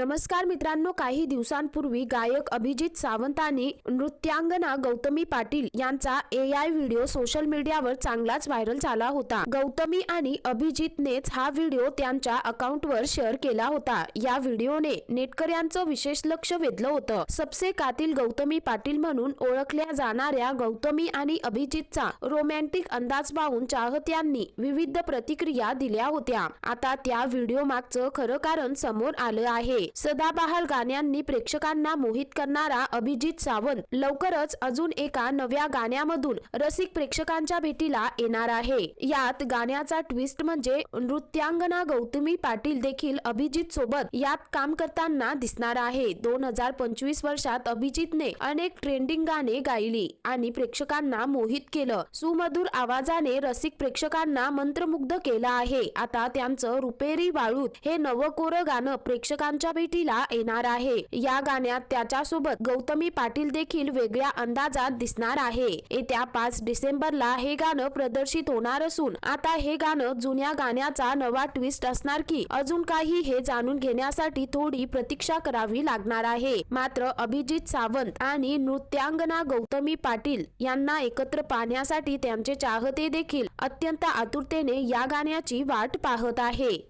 नमस्कार मित्रांनो काही दिवसांपूर्वी गायक अभिजित सावंतांनी नृत्यांगना गौतमी पाटील यांचा ए आय व्हिडिओ सोशल मीडियावर चांगलाच व्हायरल झाला होता. गौतमी आणि अभिजितनेच हा व्हिडिओ त्यांच्या अकाउंटवर शेअर केला होता. या व्हिडिओने नेटकऱ्यांचं विशेष लक्ष वेधलं होतं. सबसे कातील गौतमी पाटील म्हणून ओळखल्या जाणाऱ्या गौतमी आणि अभिजितचा रोमॅन्टिक अंदाज पाहून चाहत्यांनी विविध प्रतिक्रिया दिल्या होत्या. आता त्या व्हिडिओ मागचं खरं कारण समोर आलं आहे. सदाबहार गाण्यांनी प्रेक्षकांना मोहित करणारा अभिजित सावंत लवकरच अजून एका नव्या गाण्यामधून रसिक प्रेक्षकांच्या भेटीला येणार आहे. यात गाण्याचा ट्विस्ट म्हणजे नृत्यांगना गौतमी पाटील देखील अभिजित सोबत यात काम करताना दिसणार आहे. दोन हजार पंचवीस वर्षात अभिजितने अनेक ट्रेंडिंग गाणे गायली आणि प्रेक्षकांना मोहित केलं. सुमधुर आवाजाने रसिक प्रेक्षकांना मंत्रमुग्ध केलं आहे. आता त्यांचं रुपेरी वाळूत हे नवकोर गाणं प्रेक्षकांच्या भेटीला येणार आहे. या गाण्यात त्याच्यासोबत गौतमी पाटील देखील वेगळ्या अंदाजात दिसणार आहे. येत्या पाच डिसेंबरला हे गाणं प्रदर्शित होणार असून आता हे गाणं जुन्या गाण्याचा नवा ट्विस्ट असणार की अजून काही हे जाणून घेण्यासाठी थोडी प्रतीक्षा करावी लागणार आहे. मात्र अभिजित सावंत आणि नृत्यांगना गौतमी पाटील यांना एकत्र पाहण्यासाठी त्यांचे चाहते देखील अत्यंत आतुरतेने या गाण्याची वाट पाहत आहे.